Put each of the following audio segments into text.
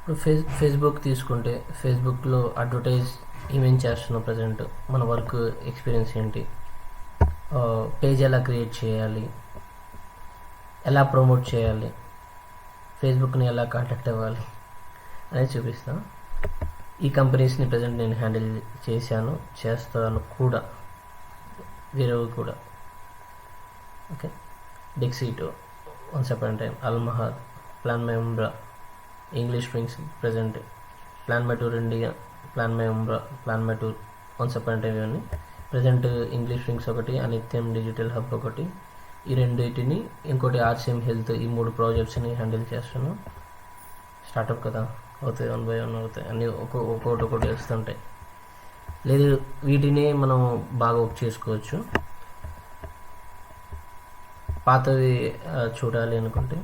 ఇప్పుడు face Facebook తీసుకుంటే ఫేస్బుక్లో అడ్వర్టైజ్ ఏమేం చేస్తున్నాం ప్రజెంట్ మన వర్క్ ఎక్స్పీరియన్స్ ఏంటి? పేజ్ ఎలా క్రియేట్ చేయాలి? ఎలా ప్రమోట్ చేయాలి? ఫేస్బుక్ని ఎలా కాంటాక్ట్ అవ్వాలి? అనేది చూపిస్తాను ఈ కంపెనీస్ని ప్రజెంట్ నేను హ్యాండిల్ చేశాను చేస్తాను కూడా. వేరేవి కూడా. ఓకే డెక్సీటో వన్స్ అపాన్ టైం అల్మహాద్ plan మెంబ్రా English wings present plan my tour India plan my Umrah plan my tour once upon time present English rings ఒకటి అనిత్యం డిజిటల్ హబ్ ఒకటి. ఈ రెండింటిని ఇంకోటి ఆర్సిఎం హెల్త్ ఈ మూడు ప్రాజెక్ట్స్ని హ్యాండిల్ చేస్తున్నాను స్టార్టప్ కదా అవుతాయి వన్ బై వన్ అవుతాయి. అన్నీ ఒక్కో ఒక్కొక్కటి ఒకటి వస్తుంటాయి. లేదు వీటిని మనం బాగా వర్క్ చేసుకోవచ్చు. పాతవి చూడాలి అనుకుంటే.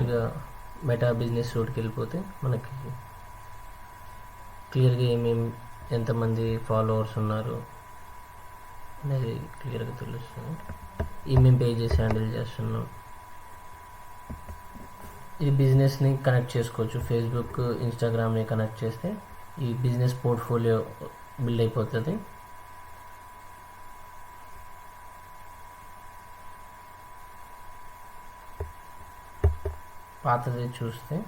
నీట్గా మెటా బిజినెస్ రూట్కి వెళ్ళిపోతే మనకి క్లియర్గా ఏమేమి ఎంతమంది ఫాలోవర్స్ ఉన్నారు అనేది క్లియర్గా తెలుస్తుంది. ఏమేం పేజెస్ హ్యాండిల్ చేస్తున్నాం. ఈ బిజినెస్ని కనెక్ట్ చేసుకోవచ్చు. ఫేస్బుక్ ఇన్స్టాగ్రామ్ని కనెక్ట్ చేస్తే ఈ బిజినెస్ పోర్ట్ఫోలియో బిల్డ్ అయిపోతుంది. పాతది చూస్తే.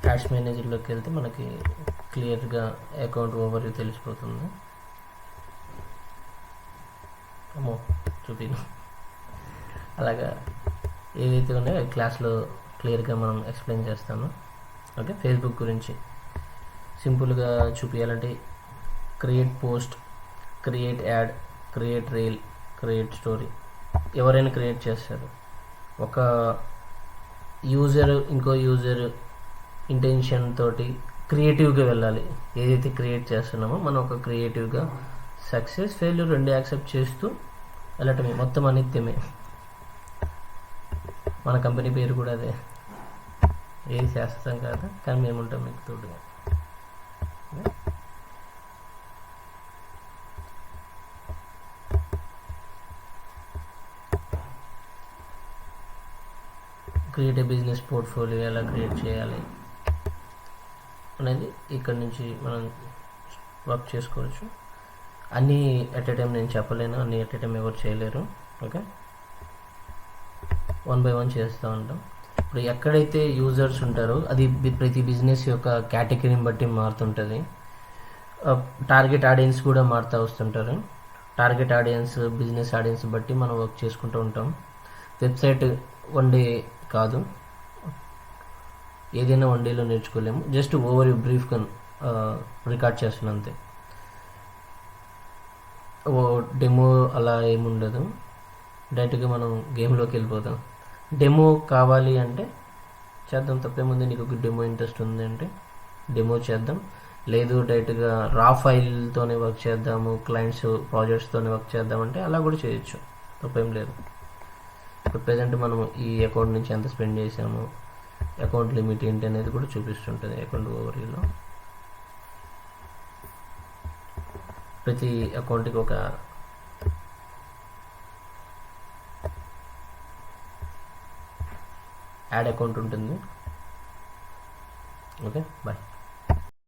క్యాష్ మేనేజర్లోకి వెళ్తే మనకి క్లియర్గా అకౌంట్ ఓవర్ తెలిసిపోతుంది. అమ్మో చూపిను. అలాగా ఏవైతే ఉన్నాయో క్లాస్లో క్లియర్గా మనం ఎక్స్ప్లెయిన్ చేస్తాను. ఓకే ఫేస్బుక్ గురించి. సింపుల్గా చూపించాలంటే create post create ad create reel. Create story. ఎవరైనా క్రియేట్ చేస్తారు. ఒక యూజర్ ఇంకో యూజర్ ఇంటెన్షన్ తోటి క్రియేటివ్గా వెళ్ళాలి. ఏదైతే క్రియేట్ చేస్తున్నామో మనం ఒక క్రియేటివ్గా సక్సెస్ ఫెయిల్యూర్ రెండు యాక్సెప్ట్ చేస్తూ వెళ్ళటమే. మొత్తం అనిత్యమే. మన కంపెనీ పేరు కూడా అదే. ఏది శాశ్వతం కాదు కానీ మేము ఉంటాం మీకు తోడుగా. క్రియేట్ ఏ బిజినెస్ పోర్ట్ఫోలియో ఎలా క్రియేట్ చేయాలి అనేది ఇక్కడ నుంచి మనం వర్క్ చేసుకోవచ్చు. అన్నీ ఎట్ ఎ టైం నేను చెప్పలేను అన్నీ ఎట్ ఎ టైం ఎవరు చేయలేరు ఓకే వన్ బై వన్ చేస్తూ ఉంటాం. ఇప్పుడు ఎక్కడైతే యూజర్స్ ఉంటారో అది ప్రతి బిజినెస్ యొక్క కేటగిరీని బట్టి మారుతుంటుంది. టార్గెట్ ఆడియన్స్ కూడా మారుతూ వస్తుంటారు. టార్గెట్ ఆడియన్స్ బిజినెస్ ఆడియన్స్ బట్టి మనం వర్క్ చేసుకుంటూ ఉంటాం. వెబ్సైట్ వన్ డే కాదు. ఏదైనా వన్ డేలో నేర్చుకోలేము. జస్ట్ ఓవర్ బ్రీఫ్గా రికార్డ్ చేస్తున్నాను అంతే. ఓ డెమో అలా ఏముండదు. డైరెక్ట్గా మనం గేమ్లోకి వెళ్ళిపోతాం. డెమో కావాలి అంటే చేద్దాం తప్పేముంది నీకు ఒక డెమో ఇంట్రెస్ట్ ఉంది అంటే డెమో చేద్దాం. లేదు డైరెక్ట్గా రా ఫైల్తోనే వర్క్ చేద్దాము క్లయింట్స్ ప్రాజెక్ట్స్తోనే వర్క్ చేద్దాం అంటే అలా కూడా చేయొచ్చు. తప్పేం లేదు. ఇప్పుడు ప్రజెంట్ మనం ఈ అకౌంట్ నుంచి ఎంత స్పెండ్ చేసాము అకౌంట్ లిమిట్ ఏంటి అనేది కూడా చూపిస్తుంటుంది అకౌంట్ ఓవర్వ్యూలో ప్రతి అకౌంట్కి ఒక యాడ్ అకౌంట్ ఉంటుంది. Okay bye